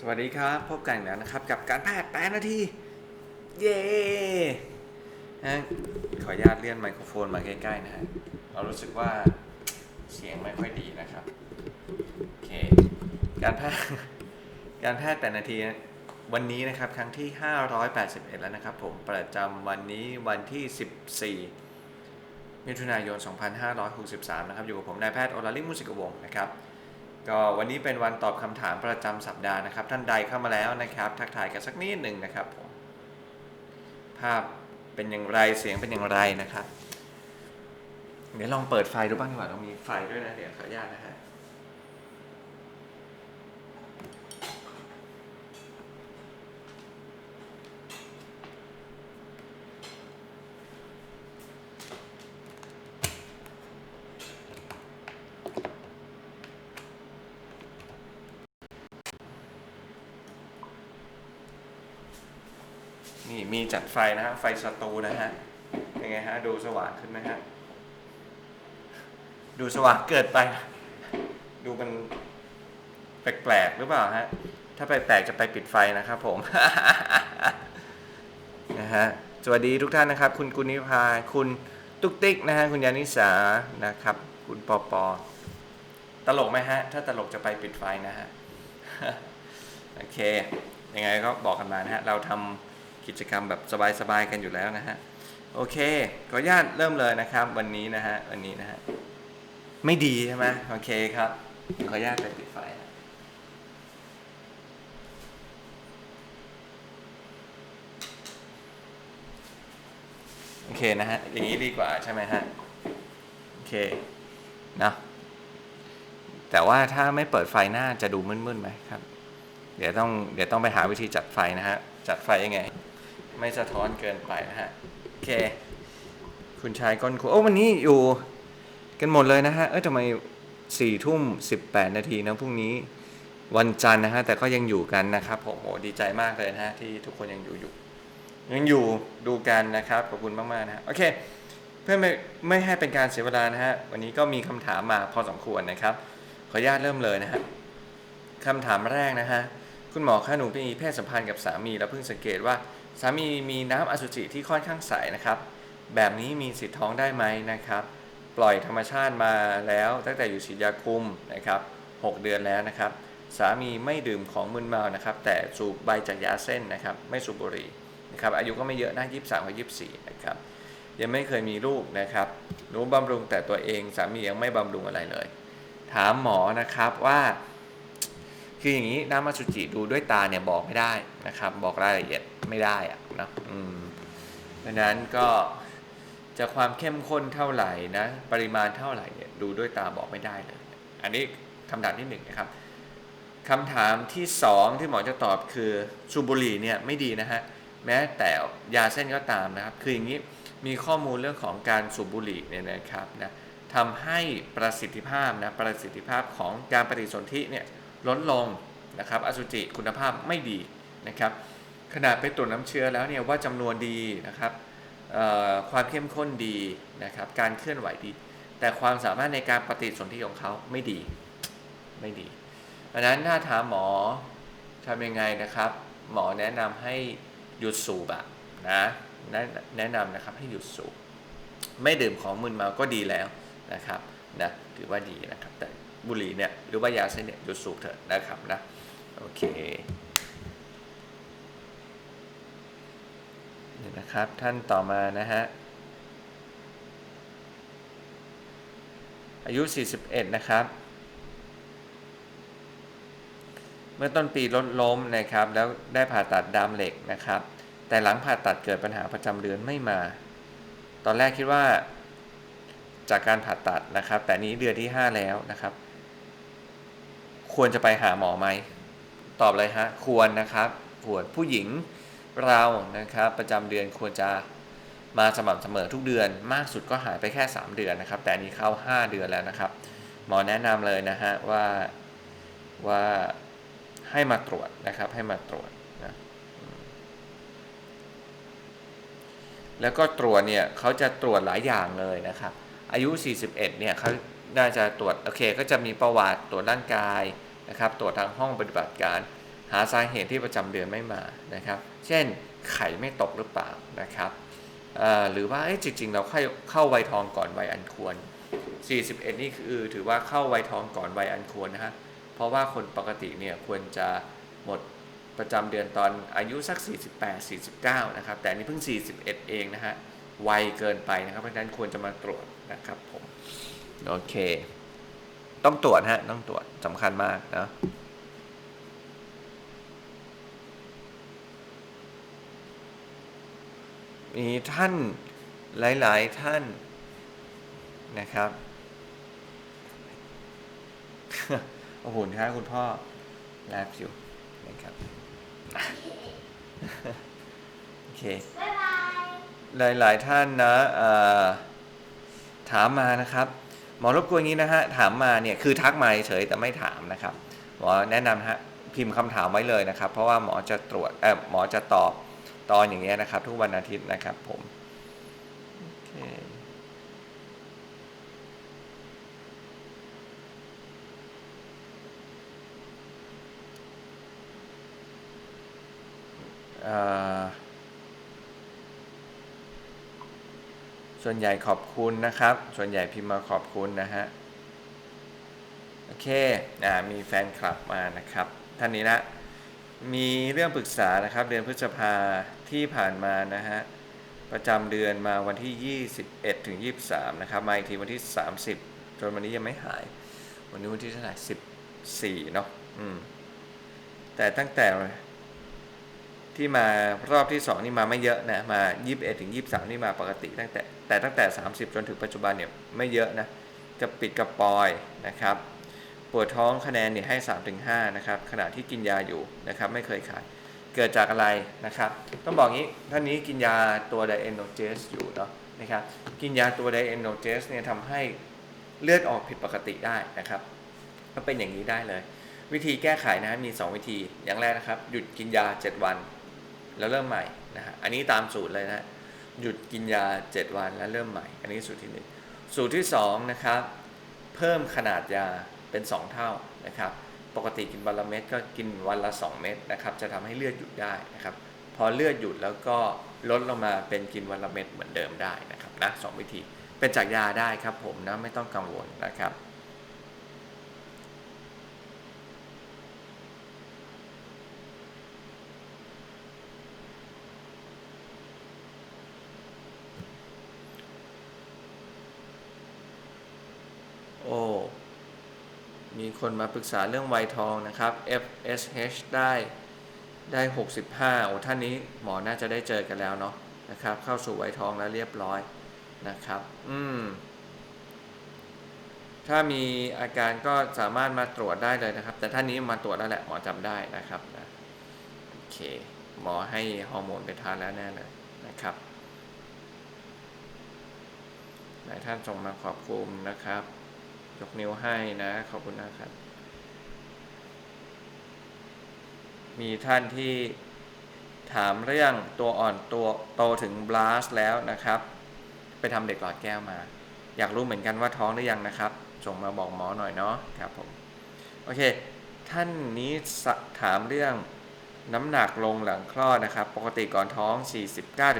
สวัสดีครับ พบกันอีกแล้วนะครับ กับการแพทย์แปดนาที เย้ขออนุญาตเลื่อนไมโครโฟนมาใกล้ๆนะฮะเรารู้สึกว่าเสียงไม่ค่อยดีนะครับโอเคการแพทย์การแพทย์แปดนาทีวันนี้นะครับครั้งที่ 581 แล้วนะครับ ผมประจำวันนี้วันที่ 14 มิถุนายน 2563 นะครับ อยู่กับผมนายแพทย์โอลาลิมุสิกวงนะครับ ก็วันนี้เป็นวันตอบคำถามประจำสัปดาห์นะครับ ท่านใดเข้ามาแล้วนะครับ ทักทายกันสักนิดหนึ่งนะครับผมภาพเป็นอย่างไรเสียงเป็นอย่างไรนะครับ เดี๋ยวลองเปิดไฟดูบ้างดีกว่าเรามีไฟด้วยนะเดี๋ยวขออนุญาตนะฮะ นี่มีจัดไฟนะฮะ ไฟสตูนะฮะเป็นไงฮะ ดูสว่างขึ้นไหมฮะ ดูสว่างเกิดไป ดูมันแปลกๆหรือเปล่าฮะ ถ้าแปลกๆจะไปปิดไฟนะครับผม นะฮะ สวัสดีทุกท่านนะครับ คุณกุณิพาคุณตุ๊กติ๊กนะฮะ คุณยานิสา นะครับ คุณปอปอ ตลกไหมฮะ ถ้าตลกจะไปปิดไฟนะฮะ โอเค ยังไงก็บอกกันมานะฮะ เราทำ กิจกรรมแบบสบายๆกันอยู่แล้วนะฮะโอเคขออนุญาตเริ่มเลยนะครับ วันนี้นะฮะวันนี้นะฮะไม่ดีใช่ไหมโอเคครับขออนุญาตไปปิดไฟโอเคนะฮะอย่างนี้ดีกว่าใช่ไหมฮะโอเคนะแต่ว่าถ้าไม่เปิดไฟหน้าจะดูมืดๆไหมครับ เดี๋ยวต้องเดี๋ยวต้องไปหาวิธีจัดไฟนะฮะจัดไฟยังไง ไม่สะท้อนเกินไปนะฮะ โอเค คุณชายก้นครัวโอ้วันนี้อยู่กันหมดเลยนะฮะ เอ้ยทำไมสี่ทุ่มสิบแปดนาทีนะพรุ่งนี้วันจันทร์นะฮะ แต่ก็ยังอยู่กันนะครับผมโอ้ดีใจมากเลยนะฮะ ที่ทุกคนยังอยู่อยู่ ยังอยู่ดูกันนะครับ ขอบคุณมาก ๆ นะฮะ โอเค เพื่อไม่ไม่ให้เป็นการเสียเวลานะฮะ วันนี้ก็มีคำถามมาพอสมควรนะครับ ขออนุญาตเริ่มเลยนะฮะคำถามแรกนะฮะ คุณหมอคะหนูมีเพศสัมพันธ์กับสามีแล้วเพิ่งสังเกตว่า สามีมีน้ำอสุจิที่ค่อนข้างใสนะครับ แบบนี้มีสิทธิ์ท้องได้ไหมนะครับ ปล่อยธรรมชาติมาแล้วตั้งแต่อยู่ฉีดยาคุมนะครับ6เดือนแล้วนะครับ สามีไม่ดื่มของมึนเมานะครับ แต่สูบใบจากยาเส้นนะครับ ไม่สูบบุหรี่นะครับ อายุก็ไม่เยอะนะ23กับ24นะครับ ยังไม่เคยมีลูกนะครับหนูบำรุงแต่ตัวเองสามียังไม่บำรุงอะไรเลย ถามหมอนะครับว่า คืออย่างนี้น้ำอสุจิดูด้วยตาเนี่ยบอกไม่ได้นะครับ บอกรายละเอียดไม่ได้อะนะอืมดังนั้นก็จะความเข้มข้นเท่าไหร่นะปริมาณเท่าไหร่เนี่ยดูด้วยตาบอกไม่ได้เลย อันนี้คำถามที่หนึ่งนะครับคำถามที่สองที่หมอจะตอบคือสูบบุหรี่เนี่ยไม่ดีนะฮะแม้แต่ยาเส้นก็ตามนะครับ คืออย่างนี้มีข้อมูลเรื่องของการสูบบุหรี่เนี่ยนะครับนะทำให้ประสิทธิภาพนะประสิทธิภาพของการปฏิสนธิเนี่ย ลดลงนะครับอสุจิคุณภาพไม่ดีนะครับขนาดไปตรวจน้ำเชื้อแล้วเนี่ยว่าจำนวนดีนะครับความเข้มข้นดีนะครับการเคลื่อนไหวดี แต่ความสามารถในการปฏิสนธิของเขาไม่ดีไม่ดีดังนั้นถ้าถามหมอทำยังไงนะครับ หมอแนะนำให้หยุดสูบอะนะแนะแนะนำนะครับให้หยุดสูบไม่ดื่มของมึนเมาก็ดีแล้วนะครับนะถือว่าดีนะครับแต่ บุหรี่เนี่ยหรือว่ายาเส้นเนี่ยหยุดสูบเถอะนะครับนะโอเคเดี๋ยวนะครับท่านต่อมานะฮะอายุ 41 นะครับ เมื่อต้นปีลดล้มนะครับ แล้วได้ผ่าตัดดามเหล็กนะครับ แต่หลังผ่าตัดเกิดปัญหาประจำเดือนไม่มา ตอนแรกคิดว่าจากการผ่าตัดนะครับ แต่นี้เดือนที่ 5 แล้วนะครับ ควรจะไปหาหมอไหม ตอบเลยฮะ ควรนะครับควรผู้หญิงเรานะครับ ประจำเดือนควรจะมาสม่ำเสมอทุกเดือน มากสุดก็หายไปแค่ 3 เดือนนะครับ แต่นี้เข้า 5 เดือนแล้วนะครับ หมอแนะนำเลยนะฮะว่าว่าให้มาตรวจนะครับ ให้มาตรวจนะแล้วก็ตรวจเนี่ยเขาจะตรวจหลายอย่างเลยนะครับ อายุ 41 เนี่ยเขาน่าจะตรวจโอเค ก็จะมีประวัติตรวจร่างกาย นะครับตรวจทางห้องปฏิบัติการ หาสาเหตุที่ประจำเดือนไม่มานะครับ เช่นไข่ไม่ตกหรือเปล่านะครับหรือว่าจริงๆ เราเข้าเข้าวัยทองก่อนวัยอันควร 41 นี่คือถือว่าเข้าวัยทองก่อนวัยอันควรนะฮะเพราะว่าคนปกติเนี่ยควรจะหมดประจำเดือนตอนอายุสัก 48 49 นะครับ แต่นนี่เพิ่ง 41 เองนะฮะไวเกินไปนะครับเพราะฉะนั้นควรจะมาตรวจนะครับผม โอเค ต้องตรวจฮะ ต้องตรวจสำคัญมากนะมีท่านหลาย ๆ ท่านนะครับ โอ้โหครับคุณพ่อแลบอยู่นะครับ โอเคบ๊ายบายหลาย ๆ ท่านนะเอ่อถามมานะครับ หมอรบกวนงี้นะฮะถามมาเนี่ยคือทักมาเฉยแต่ไม่ถามนะครับหมอแนะนำฮะพิมพ์คำถามไว้เลยนะครับ เพราะว่าหมอจะตรวจเออหมอจะตอบตอนอย่างเงี้ยนะครับ ทุกวันอาทิตย์นะครับผมเอ่อ ส่วนใหญ่ขอบคุณนะครับ ส่วนใหญ่พิมพ์มาขอบคุณนะฮะ โอเคอ่ามีแฟนคลับมานะครับ ท่านนี้นะ มีเรื่องปรึกษานะครับ เดือนพฤษภาที่ผ่านมานะฮะ ประจำเดือนมาวันที่ 21 ถึง 23 นะครับ มาอีกทีวันที่ 30 จนวันนี้ยังไม่หาย วันนี้วันที่เท่าไหร่14 เนาะ อืม แต่ตั้งแต่ ที่มารอบที่ 2 นี่มาไม่เยอะนะมา 21ถึง23 นี่มาปกติตั้งแต่แต่ตั้งแต่ 30 จนถึงปัจจุบันเนี่ยไม่เยอะนะกระปิดกระปอยนะครับปวดท้องคะแนนเนี่ยให้ 3-5 นะครับขณะที่กินยาอยู่นะครับไม่เคยขาดเกิดจากอะไรนะครับต้องบอกงี้ท่านนี้กินยาตัวไดเอนโนเจสอยู่เนาะนะครับกินยาตัวไดเอนโนเจสเนี่ยทำให้เลือดออกผิดปกติได้นะครับก็เป็นอย่างนี้ได้เลย วิธีแก้ไขนะมี 2 วิธีอย่างแรกนะครับ หยุดกินยา 7 วัน แล้วเริ่มใหม่นะฮะอันนี้ตามสูตรเลยนะหยุดกินยา 7 วันแล้วเริ่มใหม่ อันนี้สูตรที่ 1 สูตรที่2นะครับเพิ่มขนาดยาเป็น 2 เท่านะครับปกติกินวันละเม็ดก็กินวันละ 2 เม็ดนะครับจะทำให้เลือดหยุดได้นะครับพอเลือดหยุดแล้วก็ลดลงมาเป็นกินวันละเม็ดเหมือนเดิมได้นะครับนะสองวิธีเป็นจากยาได้ครับผมนะไม่ต้องกังวลนะครับ โอ้ มี คนมาปรึกษาเรื่องวัยทองนะครับ FSH ได้ได้ 65โอ้ท่านนี้หมอน่าจะได้เจอกันแล้วเนาะนะครับ เข้าสู่วัยทองแล้วเรียบร้อยนะครับ อืม ถ้ามีอาการก็สามารถมาตรวจได้เลยนะครับ แต่ท่านนี้มาตรวจแล้วแหละหมอจำได้นะครับนะโอเค หมอให้ฮอร์โมนไปทานแล้วแน่เลยนะครับหลายท่านส่งมาขอบคุณนะครับ ยกนิ้วให้นะ ขอบคุณนะครับ มีท่านที่ถามเรื่องตัวอ่อนตัวโตถึงบลาสแล้วนะครับ ไปทำเด็กหลอดแก้วมา อยากรู้เหมือนกันว่าท้องหรือยังนะครับ ส่งมาบอกหมอหน่อยเนาะครับผม โอเค ท่านนี้ถามเรื่องน้ำหนักลงหลังคลอดนะครับ ปกติก่อนท้อง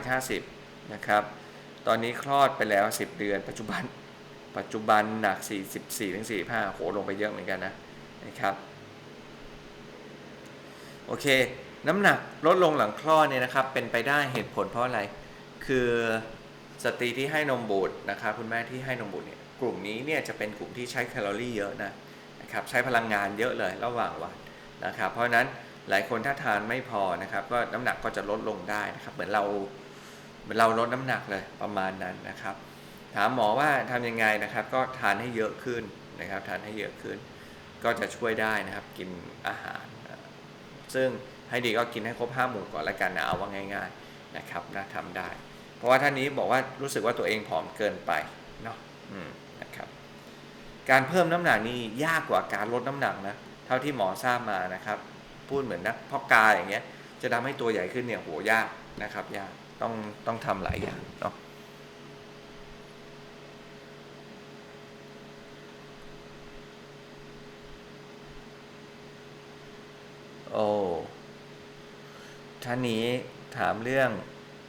49-50 นะครับ ตอนนี้คลอดไปแล้ว 10 เดือน ปัจจุบัน ปัจจุบันหนัก 44ถึง45โหลงไปเยอะเหมือนกันนะนะครับโอเค น้ำหนักลดลงหลังคลอดเนี่ยนะครับ เป็นไปได้เหตุผลเพราะอะไร คือสตรีที่ให้นมบุตรนะครับคุณแม่ที่ให้นมบุตรเนี่ยกลุ่มนี้เนี่ยจะเป็นกลุ่มที่ใช้แคลอรี่เยอะนะนะครับใช้พลังงานเยอะเลยระหว่างวันนะครับ เพราะฉะนั้นหลายคนถ้าทานไม่พอนะครับ ก็น้ำหนักก็จะลดลงได้นะครับ เหมือนเราเหมือนเราลดน้ำหนักเลยประมาณนั้นนะครับ ถามหมอว่าทำยังไงนะครับ ก็ทานให้เยอะขึ้นนะครับ ทานให้เยอะขึ้น ก็จะช่วยได้นะครับ กินอาหาร ซึ่งให้ดีก็กินให้ครบห้าหมู่ก่อนละกันนะเอาว่าง่าย ๆนะครับนะทำได้ เพราะว่าท่านนี้บอกว่ารู้สึกว่าตัวเองผอมเกินไปเนาะอืมนะครับ การเพิ่มน้ำหนักนี่ยากกว่าการลดน้ำหนักนะเท่าที่หมอทราบมานะครับ พูดเหมือนนักพาะกายอย่างเงี้ย จะทำให้ตัวใหญ่ขึ้นเนี่ยโหยากนะครับ ยากต้องต้องทำหลายอย่างเนาะ โอ้ท่านนี้ถามเรื่อง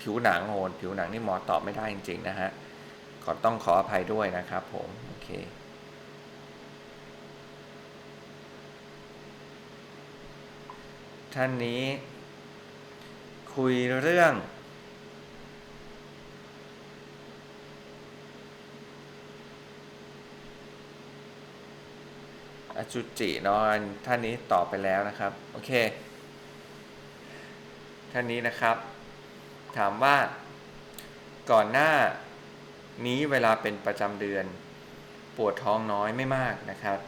ผิวหนังโหนผิวหนังนี่หมอตอบไม่ได้จริง ๆ นะฮะขอต้องขออภัยด้วยนะครับผม โอเคท่านนี้คุยเรื่อง จุจิเนอนท่านนี้ตอบไปแล้วนะครับ โอเค ท่านนี้นะครับ ถามว่า ก่อนหน้านี้เวลาเป็นประจำเดือน ปวดท้องน้อยไม่มากนะครับ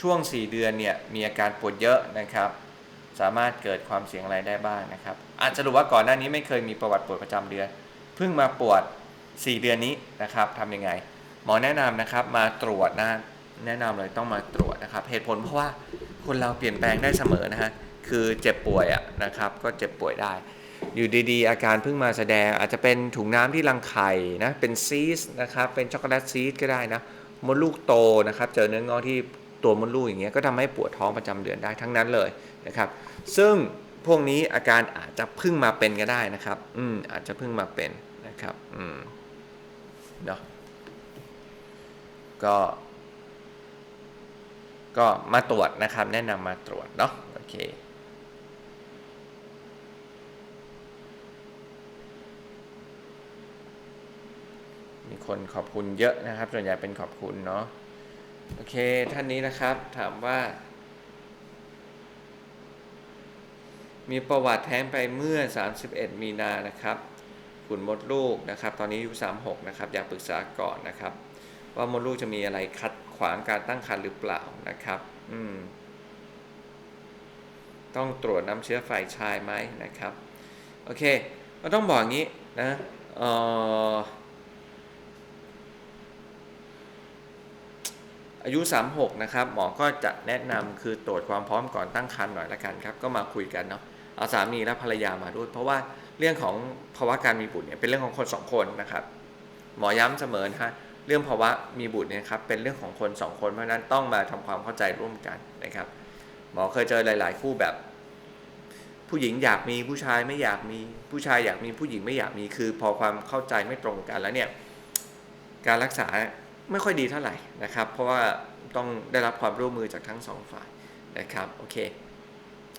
ช่วง 4 เดือนเนี่ยมีอาการปวดเยอะนะครับ สามารถเกิดความเสี่ยงอะไรได้บ้างนะครับ อาจจะรู้ว่าก่อนหน้านี้ไม่เคยมีประวัติปวดประจำเดือน เพิ่งมาปวด 4 เดือนนี้นะครับทำยังไง หมอแนะนำนะครับมาตรวจนะ แนะนำเลยต้องมาตรวจนะครับ เหตุผลเพราะว่าคนเราเปลี่ยนแปลงได้เสมอนะฮะ คือเจ็บป่วยอะนะครับ ก็เจ็บป่วยได้ อยู่ดีๆ อาการเพิ่งมาแสดงอาจจะเป็นถุงน้ำที่รังไข่นะ เป็นซีสนะครับ เป็นช็อกโกแลตซีสก็ได้นะ มดลูกโตนะครับ เจอเนื้องอกที่ตัวมดลูกอย่างเงี้ย ก็ทำให้ปวดท้องประจำเดือนได้ทั้งนั้นเลยนะครับ ซึ่งพวกนี้อาการอาจจะเพิ่งมาเป็นก็ได้นะครับ อืม อาจจะเพิ่งมาเป็นนะครับ อืม เนาะก็ ก็มาตรวจนะครับ แนะนำมาตรวจเนาะโอเคมีคนขอบคุณเยอะนะครับ ส่วนใหญ่เป็นขอบคุณเนาะโอเคท่านนี้นะครับ ถามว่า มีประวัติแท้งไปเมื่อ 31 มีนานะครับขุนมดลูกนะครับ ตอนนี้อายุ36 นะครับ อยากปรึกษาก่อนนะครับ ว่ามดลูกจะมีอะไรคัด ขวางการตั้งครรภ์หรือเปล่านะครับ อืม ต้องตรวจน้ำเชื้อฝ่ายชายไหมนะครับ โอเคเราต้องบอกงี้นะเอออายุ 36 นะครับ หมอก็จะแนะนำคือตรวจความพร้อมก่อนตั้งครรภ์หน่อยละกันครับ ก็มาคุยกันเนาะ เอาสามีและภรรยามาด้วย เพราะว่าเรื่องของภาวะการมีบุตรเนี่ยเป็นเรื่องของคนสองคนนะครับ หมอย้ำเสมอนะฮะ เรื่องภาวะมีบุตรเนี่ยครับเป็นเรื่องของคนสองคนเพราะนั้นต้องมาทำความเข้าใจร่วมกันนะครับหมอเคยเจอหลาย ๆ คู่แบบ ผู้หญิงอยากมีผู้ชายไม่อยากมีผู้ชายอยากมีผู้หญิงไม่อยากมีคือ พอความเข้าใจไม่ตรงกันแล้วเนี่ยการรักษาไม่ค่อยดีเท่าไหร่นะครับ เพราะว่าต้องได้รับความร่วมมือจากทั้งสองฝ่ายนะครับโอเค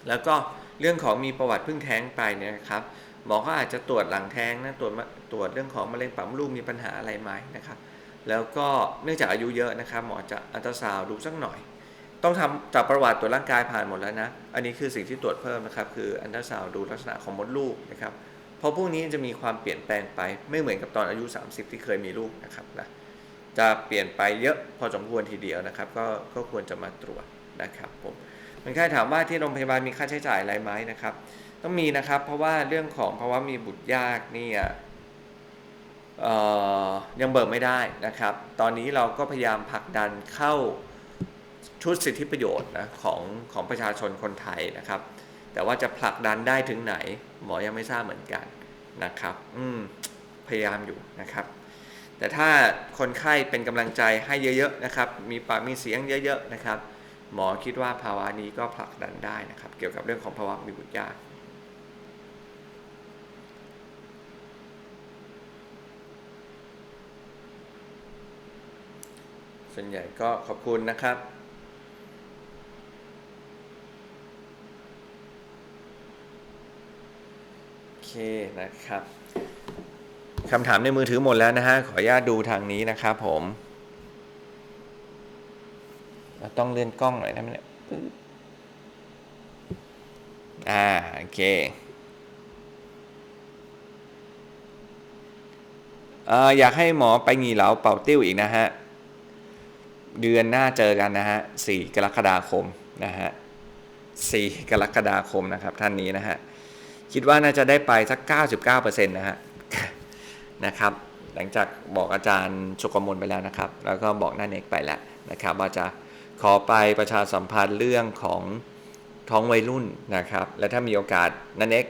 แล้วก็เรื่องของมีประวัติพิ่งแท้งไปเนี่ยครับหมอก็อาจจะตรวจหลังแท้งนะตรวจตรวจเรื่องของมะเร็งปากมดลูกมีปัญหาอะไรไหมนะครับ แล้วก็เนื่องจากอายุเยอะนะครับหมอจะอัลตราซาวดูสักหน่อย ต้องทำจากประวัติตรวร่างกายผ่านหมดแล้วนะ อันนี้คือสิ่งที่ตรวจเพิ่มนะครับคืออัลตราซาวดูลักษณะของมดลูกนะครับเพราะพวกนี้จะมีความเปลี่ยนแปลงไปไม่เหมือนกับตอนอายุ 30 ที่เคยมีลูกนะครับนะจะเปลี่ยนไปเยอะพอสมควรทีเดียวนะครับ ก็ก็ควรจะมาตรวจนะครับผมคนไข้ถามว่าที่โรงพยาบาลมีค่าใช้จ่ายอะไรไหมนะครับ ต้องมีนะครับเพราะว่าเรื่องของภาวะมีบุตรยากนี่ยั ยังเบิกไม่ได้นะครับ ตอนนี้เราก็พยายามผลักดันเข้าชุดสิทธิประโยชน์นะของของประชาชนคนไทยนะครับ แต่ว่าจะผลักดันได้ถึงไหน หมอยังไม่ทราบเหมือนกันนะครับ อืมพยายามอยู่นะครับ แต่ถ้าคนไข้เป็นกำลังใจให้เยอะๆนะครับ มีปากมีเสียงเยอะ ๆ นะครับ หมอคิดว่าภาวะนี้ก็ผลักดันได้นะครับ เกี่ยวกับเรื่องของภาวะมีบุตรยาก ส่วนใหญ่ก็ขอบคุณนะครับ โอเคนะครับคำถามในมือถือหมดแล้วนะฮะ ขออนุญาตดูทางนี้นะครับผม เราต้องเลื่อนกล้องหน่อยนะเนี่ยอ่า โอเคอยากให้หมอไปงีเหลาเป่าติ้วอีกนะฮะ เดือนหน้าเจอกันนะฮะสี่กรกฎาคมนะฮะสี่กรกฎาคมนะครับท่านนี้นะฮะคิดว่าน่าจะได้ไปสัก 99%นะฮะนะครับ หลังจากบอกอาจารย์ชกมลไปแล้วนะครับ แล้วก็บอกหน้าเน็กไปแล้วนะครับ ว่าจะขอไปประชาสัมพันธ์เรื่องของท้องวัยรุ่นนะครับ และถ้ามีโอกาสนันเน็ก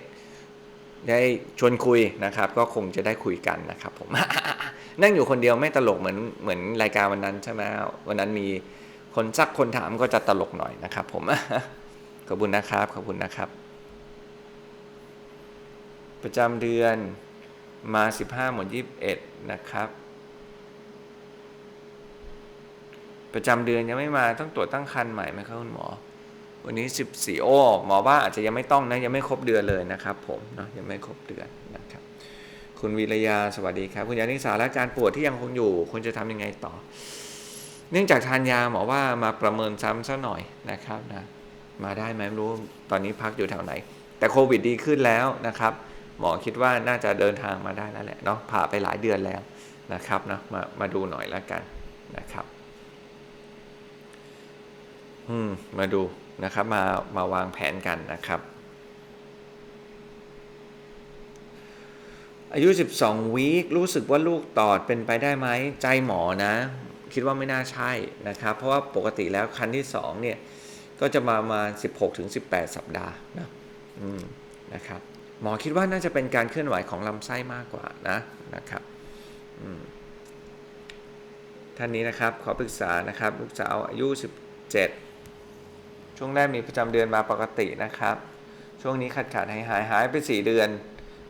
ได้ชวนคุยนะครับ ก็คงจะได้คุยกันนะครับผม นั่งอยู่คนเดียวไม่ตลกเหมือนเหมือนรายการวันนั้นใช่ไหมวันนั้นมีคนซักคนถามก็จะตลกหน่อยนะครับ ผมขอบคุณนะครับขอบคุณนะครับ ประจำเดือนมา 15หมด21 นะครับ ประจำเดือนยังไม่มาต้องตรวจตั้งครรภ์ใหม่ไหมครับคุณหมอ วันนี้ 14 โอ้หมอว่าอาจจะยังไม่ต้องนะยังไม่ครบเดือนเลยนะครับ ผมเนาะยังไม่ครบเดือนนะครับ คุณวิรยาสวัสดีครับ คุณยานิสาและอาการปวดที่ยังคงอยู่คุณจะทำยังไงต่อ เนื่องจากทานยาหมอว่ามาประเมินซ้ำซะหน่อยนะครับนะมาได้ไหมไม่รู้ตอนนี้พักอยู่แถวไหน แต่โควิดดีขึ้นแล้วนะครับ หมอคิดว่าน่าจะเดินทางมาได้แล้วแหละเนาะผ่าไปหลายเดือนแล้วนะครับนะมามาดูหน่อยแล้วกันนะครับ อืม มาดู นะครับมามาวางแผนกันนะครับ อายุ 12 วีครู้สึกว่าลูกตอดเป็นไปได้ไหมใจหมอนะ คิดว่าไม่น่าใช่นะครับ เพราะว่าปกติแล้วคันที่ 2 เนี่ย ก็จะมามา 16 ถึง 18 สัปดาห์นะอืมนะครับ หมอคิดว่าน่าจะเป็นการเคลื่อนไหวของลำไส้มากกว่านะนะครับท่านนี้นะครับขอปรึกษานะครับ ลูกสาวอายุ 17 ช่วงแรกมีประจำเดือนมาปกตินะครับ ช่วงนี้ขาดขาดหายหายหายไป 4 เดือน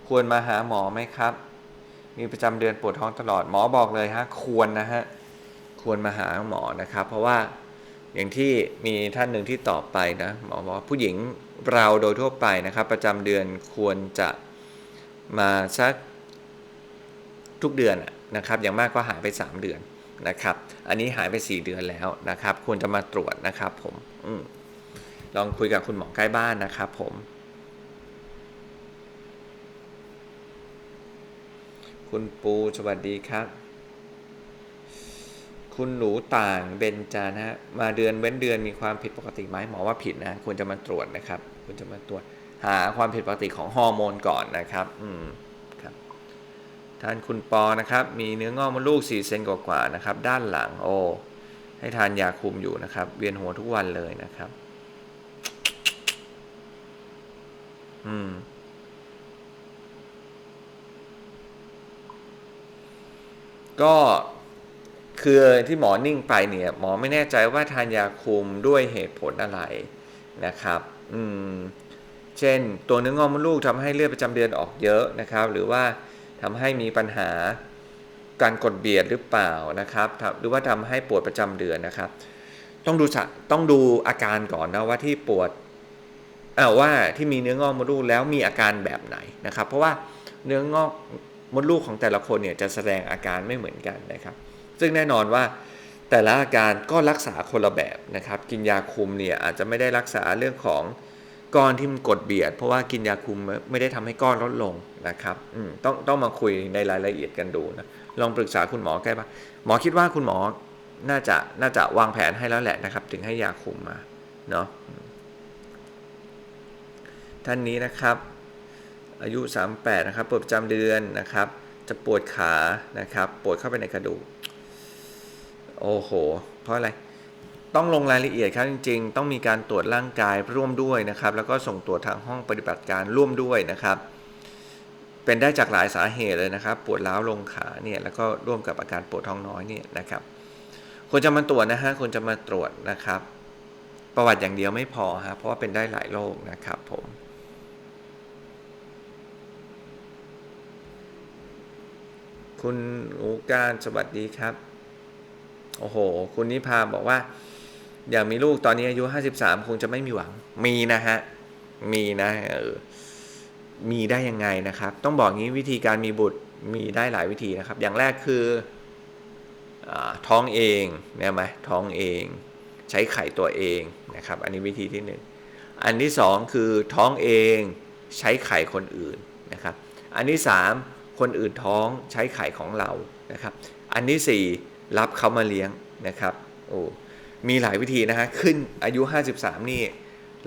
ควรมาหาหมอไหมครับ มีประจำเดือนปวดท้องตลอดหมอบอกเลยฮะควรนะฮะควรมาหาหมอนะครับ เพราะว่าอย่างที่มีท่านหนึ่งที่ตอบไปนะหมอบอกผู้หญิงเราโดยทั่วไปนะครับ ประจำเดือนควรจะมาสักทุกเดือนนะครับอย่างมากก็หายไป 3 เดือนนะครับ อันนี้หายไป 4 เดือนแล้วนะครับ ควรจะมาตรวจนะครับผม อืม ลองคุยกับคุณหมอใกล้บ้านนะครับผม คุณปูสวัสดีครับ คุณหนูต่างเบนจานะฮะมาเดือนเว้นเดือนมีความผิดปกติไหมหมอว่าผิดนะควรจะมาตรวจนะครับควรจะมาตรวจหาความผิดปกติของฮอร์โมนก่อนนะครับ อืมครับท่านคุณปอนะครับ มีเนื้องอกมดลูก 4 เซนกว่าๆนะครับ ด้านหลังโอให้ทานยาคุมอยู่นะครับ เวียนหัวทุกวันเลยนะครับ อืม ก็คือที่หมอนิ่งไปเนี่ย หมอไม่แน่ใจว่าทานยาคุมด้วยเหตุผลอะไรนะครับ อืม เช่น ตัวเนื้องอกมดลูกทำให้เลือดประจำเดือนออกเยอะนะครับ หรือว่าทำให้มีปัญหาการกดเบียดหรือเปล่านะครับ หรือว่าทำให้ปวดประจำเดือนนะครับ ต้องดูสะต้องดูอาการก่อนนะว่าที่ปวด อ้าว่าที่มีเนื้องอกมดลูกแล้วมีอาการแบบไหนนะครับ เพราะว่าเนื้องอกมดลูกของแต่ละคนเนี่ยจะแสดงอาการไม่เหมือนกันนะครับ ซึ่งแน่นอนว่าแต่ละอาการก็รักษาคนละแบบนะครับ กินยาคุมเนี่ยอาจจะไม่ได้รักษาเรื่องของก้อนที่มันกดเบียด เพราะว่ากินยาคุมไม่ได้ทำให้ก้อนลดลงนะครับต้องต้องมาคุยในรายละเอียดกันดูนะลองปรึกษาคุณหมอแก้บ้างหมอคิดว่าคุณหมอน่าจะน่าจะวางแผนให้แล้วแหละนะครับ ถึงให้ยาคุมมาเนาะ ท่านนี้นะครับ อายุ 38 นะครับปวดประจำเดือนนะครับ จะปวดขานะครับปวดเข้าไปในกระดูกโอ้โห เพราะอะไรต้องลงรายละเอียดครับจริง ๆ ต้องมีการตรวจร่างกายร่วมด้วยนะครับ แล้วก็ส่งตรวจทางห้องปฏิบัติการร่วมด้วยนะครับ เป็นได้จากหลายสาเหตุเลยนะครับ ปวดร้าวลงขาเนี่ยแล้วก็ร่วมกับอาการปวดท้องน้อยเนี่ยนะครับควรจะมาตรวจนะฮะควรจะมาตรวจนะครับ ประวัติอย่างเดียวไม่พอฮะเพราะว่าเป็นได้หลายโรคนะครับผม คุณอูการสวัสดีครับ โอ้โห คุณนิพาบอกว่า อยากมีลูกตอนนี้อายุ53คงจะไม่มีหวัง มีนะฮะ มีนะเออมีได้ยังไงนะครับ ต้องบอกงี้วิธีการมีบุตรมีได้หลายวิธีนะครับ อย่างแรกคืออท้องเองเนี่ยไหมท้องเอง ใช้ไข่ตัวเองนะครับ อันนี้วิธีที่หนึ่งอันที่สองคือท้องเองใช้ไข่คนอื่นนะครับ อันที่สาม คนอื่นท้องใช้ไข่ของเรานะครับ อันที่สี่รับเขามาเลี้ยงนะครับโอ้มีหลายวิธีนะฮะขึ้นอายุ 53 นี่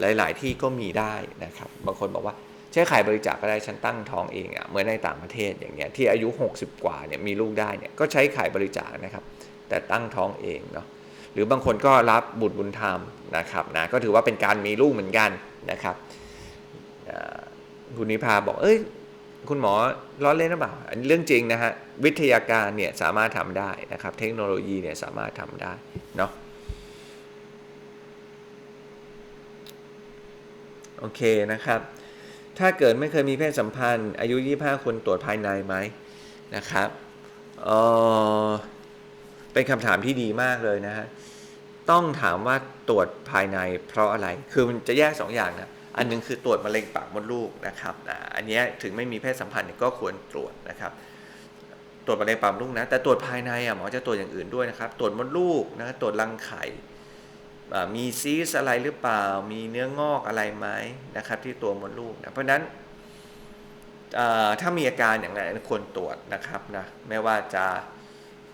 หลาย ๆ ที่ก็มีได้นะครับ บางคนบอกว่าใช้ไข่บริจาคก็ได้ฉันตั้งท้องเองอะ่ะเหมือนในต่างประเทศอย่างเงี้ยที่อายุ 60 กว่าเนี่ยมีลูกได้เนี่ยก็ใช้ไข่บริจาคนะครับ แต่ตั้งท้องเองเนาะหรือบางคนก็รับบุตรบุญธรรมนะครับนะก็ถือว่าเป็นการมีลูกเหมือนกันนะครับคุณนิพาบอกเอ้ย คุณหมอล้อเล่นหรือเปล่าอันเรื่องจริงนะฮะวิทยาการเนี่ยสามารถทำได้นะครับ เทคโนโลยีเนี่ยสามารถทำได้เนาะโอเคนะครับ ถ้าเกิดไม่เคยมีเพศสัมพันธ์ อายุ 25ควรตรวจภายในไหมนะครับเออเป็นคำถามที่ดีมากเลยนะฮะต้องถามว่าตรวจภายในเพราะอะไร คือมันจะแยกสองอย่างนะ อันหนึงคือตรวจมะเร็งปากมดลูกนะครับอันนี้ถึงไม่มีเพศสัมพันธ์ก็ควรตรวจนะครับตรวจมะเร็งปากมดลูกนะแต่ตรวจภายในอะหมอจะตรวจอย่างอื่นด้วยนะครับตรวจมดลูกนะตรวจรังไข่มีซีสอะไรหรือเปล่า มีเนื้องอกอะไรไหมนะครับ ที่ตัวมดลูกนะเพราะนั้นถ้ามีอาการอย่างไรควรตรวจนะครับนะไม่ว่าจะ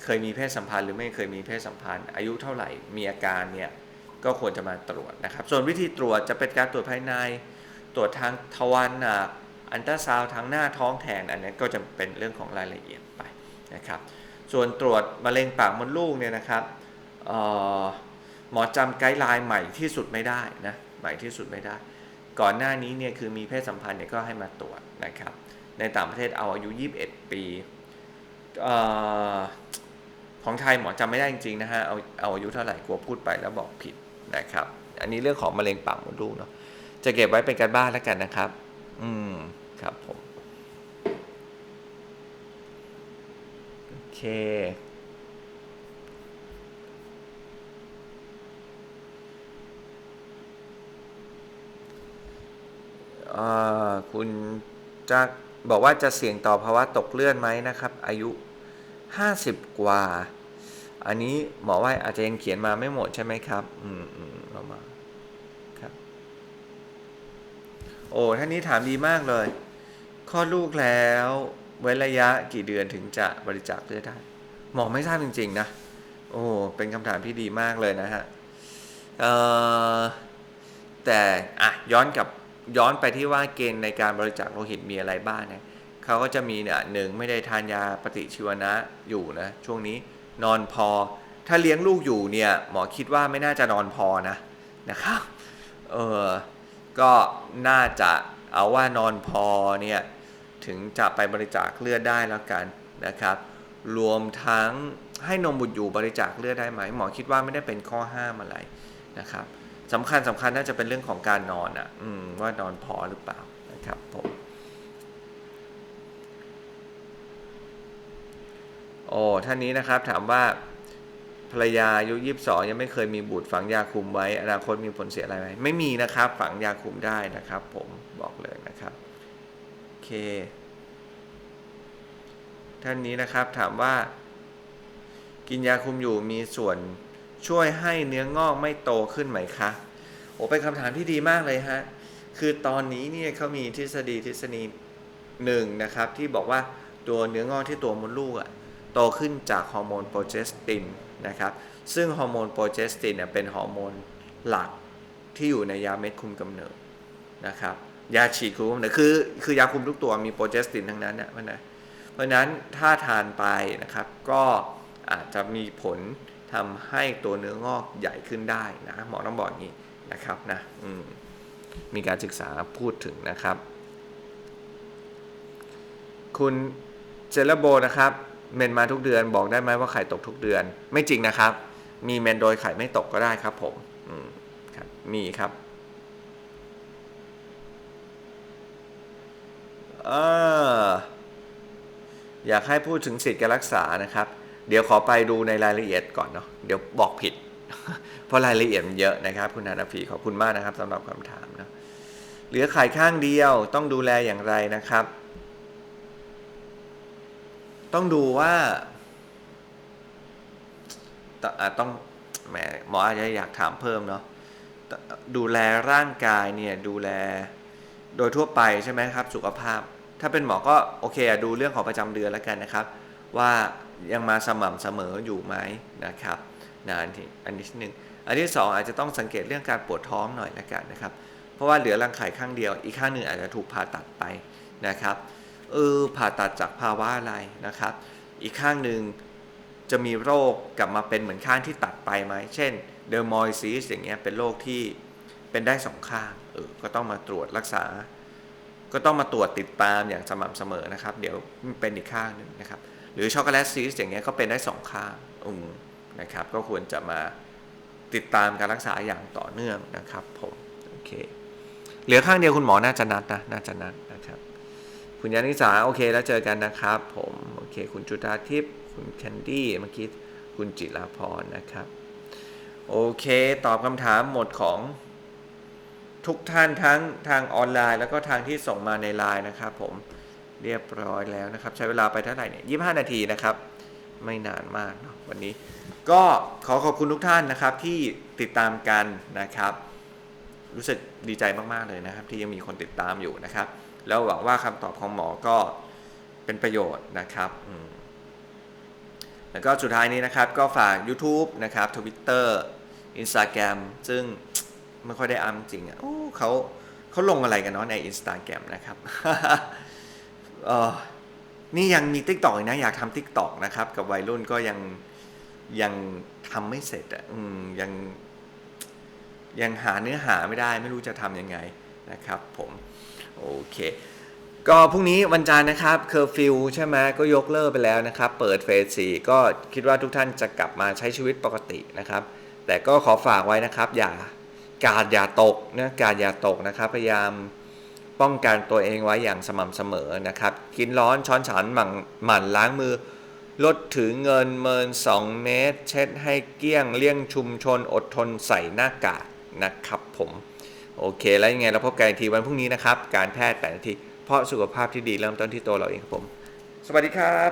เคยมีเพศสัมพันธ์หรือไม่เคยมีเพศสัมพันธ์ อายุเท่าไหร่มีอาการเนี่ย ก็ควรจะมาตรวจนะครับ ส่วนวิธีตรวจจะเป็นการตรวจภายใน ตรวจทางทวารหนักอันตราซาวทางหน้าท้องแทน อันนี้ก็จะเป็นเรื่องของรายละเอียดไปนะครับ ส่วนตรวจมะเร็งปากมดลูกเนี่ยนะครับหมอจำไกด์ไลน์ใหม่ที่สุดไม่ได้นะใหม่ที่สุดไม่ได้ ก่อนหน้านี้เนี่ยคือมีเพศสัมพันธ์เนี่ยก็ให้มาตรวจนะครับ ในต่างประเทศเอาอายุ 21 ปีออของไทยหมอจำไม่ได้จริงๆนะฮะเอาเอาอายุเท่าไหร่กลัวพูดไปแล้วบอกผิด นะครับ อันนี้เรื่องของมะเร็งปากมดลูกเนาะจะเก็บไว้เป็นการบ้านแล้วกันนะครับ อืมครับผมโอเคอ่าคุณจะบอกว่าจะเสี่ยงต่อภาวะตกเลือดไหมนะครับ อายุ 50 กว่า อันนี้หมอว่าอาจจะยังเขียนมาไม่หมดใช่ไหมครับ อืมอืมเรามาครับ โอ้ท่านนี้ถามดีมากเลยคลอดลูกแล้วเว้นระยะกี่เดือนถึงจะบริจาคเลือดได้หมอไม่ทราบจริง ๆ นะ โอ้เป็นคำถามที่ดีมากเลยนะฮะเอ่อแต่อะย้อนกับย้อนไปที่ว่าเกณฑ์ในการบริจาคโลหิตมีอะไรบ้างเนี่ยเขาก็จะมีเนี่ยหนึ่งไม่ได้ทานยาปฏิชีวนะอยู่นะ ช่วงนี้ นอนพอ ถ้าเลี้ยงลูกอยู่เนี่ยหมอคิดว่าไม่น่าจะนอนพอนะนะครับเออก็น่าจะเอาว่านอนพอเนี่ยถึงจะไปบริจาคเลือดได้แล้วกันนะครับ รวมทั้งให้นมบุตรอยู่บริจาคเลือดได้ไหมหมอคิดว่าไม่ได้เป็นข้อห้ามอะไรนะครับสำคัญสำคัญน่าจะเป็นเรื่องของการนอนอะว่านอนพอหรือเปล่านะครับผม โอ้ท่านนี้นะครับถามว่าภรรยาอายุ22ยังไม่เคยมีบุตรฝังยาคุมไว้ อนาคตมีผลเสียอะไรไหมไม่มีนะครับ ฝังยาคุมได้นะครับ ผมบอกเลยนะครับโอเค ท่านนี้นะครับถามว่า กินยาคุมอยู่มีส่วนช่วยให้เนื้องอกไม่โตขึ้นไหมคะโอ้เป็นคำถามที่ดีมากเลยฮะคือตอนนี้เนี่ยเขามีทฤษฎีทฤษฎีหนึ่งนะครับ ที่บอกว่าตัวเนื้องอกที่ตัวมดลูกอะ โตขึ้นจากฮอร์โมนโปรเจสตินนะครับซึ่งฮอร์โมนโปรเจสตินเนี่ยเป็นฮอร์โมนหลักที่อยู่ในยาเม็ดคุมกำเนิดนะครับยาฉีดคุมกำเนิดคือคือยาคุมทุกตัวมีโปรเจสตินทั้งนั้นนะเพราะฉะนั้นเพราะนั้นถ้าทานไปนะครับก็อาจจะมีผลทำให้ตัวเนื้องอกใหญ่ขึ้นได้นะหมอต้องบอกอย่างนี้นะครับนะอืมมีการศึกษาพูดถึงนะครับ คุณเจลโบนะครับ เมนมาทุกเดือนบอกได้ไหมว่าไข่ตกทุกเดือน ไม่จริงนะครับ มีเมนโดยไข่ไม่ตกก็ได้ครับผมอืมครับมีครับเอออยากให้พูดถึงสิทธิ์การรักษานะครับ เดี๋ยวขอไปดูในรายละเอียดก่อนเนาะเดี๋ยวบอกผิด เพราะรายละเอียดมันเยอะนะครับ คุณนานาฟีขอบคุณมากนะครับสำหรับคำถามเนาะเหลือไข่ข้างเดียวต้องดูแลอย่างไรนะครับ ต้องดูว่าต,ต้องแหมหมออาจจะอยากถามเพิ่มเนาะดูแลร่างกายเนี่ยดูแลโดยทั่วไปใช่ไหมครับ สุขภาพ ถ้าเป็นหมอก็โอเคอะดูเรื่องของประจำเดือนแล้วกันนะครับ ว่ายังมาสม่ำเสมออยู่ไหมนะครับนะอันที่อันที่หนึ่งอันที่สองอาจจะต้องสังเกตเรื่องการปวดท้องหน่อยแล้วกันนะครับ เพราะว่าเหลือรังไข่ข้างเดียว อีกข้างหนึ่งอาจจะถูกผ่าตัดไปนะครับ เออผ่าตัดจากภาวะอะไรนะครับ อีกข้างหนึ่งจะมีโรคกลับมาเป็นเหมือนข้างที่ตัดไปไหม เช่นเดอร์มอยซีสอย่างเงี้ยเป็นโรคที่เป็นได้สองข้างเออก็ต้องมาตรวจรักษา ก็ต้องมาตรวจติดตามอย่างสม่ำเสมอนะครับ เดี๋ยวเป็นอีกข้างหนึ่งนะครับ หรือช็อกโกแลตซีสอย่างเงี้ยก็เป็นได้สองข้างอืมนะครับ ก็ควรจะมาติดตามการรักษาอย่างต่อเนื่องนะครับผมโอเคเหลือข้างเดียวคุณหมอน่าจะนัดนะน่าจะนัด คุณยานิสาโอเคแล้วเจอกันนะครับผมโอเค คุณจุธาทิพย์คุณแคนดี้เมื่อกี้คุณจิราพรนะครับ โอเค ตอบคำถามหมดของทุกท่านทั้งทางออนไลน์แล้วก็ทางที่ส่งมาในไลน์นะครับผมเรียบร้อยแล้วนะครับ ใช้เวลาไปเท่าไหร่เนี่ยยี่ห้านาทีนะครับ ไม่นานมากเนาะวันนี้ ก็ขอขอบคุณทุกท่านนะครับที่ติดตามกันนะครับ รู้สึกดีใจมาก ๆ เลยนะครับ ที่ยังมีคนติดตามอยู่นะครับ แล้วหวังว่าคำตอบของหมอก็เป็นประโยชน์นะครับแล้วก็สุดท้ายนี้นะครับก็ฝาก YouTube นะครับ Twitter Instagram ซึ่งไม่ค่อยได้อัมจริงอะเขาเขาลงอะไรกันเนาะใน Instagram นะครับเออนี่ยังมี TikTok อีกนะอยากทำ TikTok นะครับ กับวัยรุ่นก็ยังยังทำไม่เสร็จอะยังยังหาเนื้อหาไม่ได้ไม่รู้จะทำยังไงนะครับผม โอเค ก็พรุ่งนี้วันจันทร์นะครับเคอร์ฟิวใช่ไหมก็ยกเลิกไปแล้วนะครับ เปิดเฟสสี่ก็คิดว่าทุกท่านจะกลับมาใช้ชีวิตปกตินะครับ แต่ก็ขอฝากไว้นะครับอย่ากาดอย่าตกนะกาดอย่าตกนะครับ พยายามป้องกันตัวเองไว้อย่างสม่ำเสมอนะครับ กินร้อนช้อนฉันหมั่นหมั่นล้างมือ ลดถือเงินเมิน 2 เมตร เช็ดให้เกลี้ยงเลี่ยงชุมชนอดทนใส่หน้ากากนะครับผม โอเค แล้วยังไงเราพบกันอีกทีวันพรุ่งนี้นะครับ การแพทย์แปดนาที เพราะสุขภาพที่ดีเริ่มต้นที่ตัวเราเองครับผม สวัสดีครับ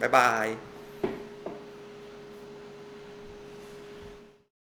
บ๊ายบาย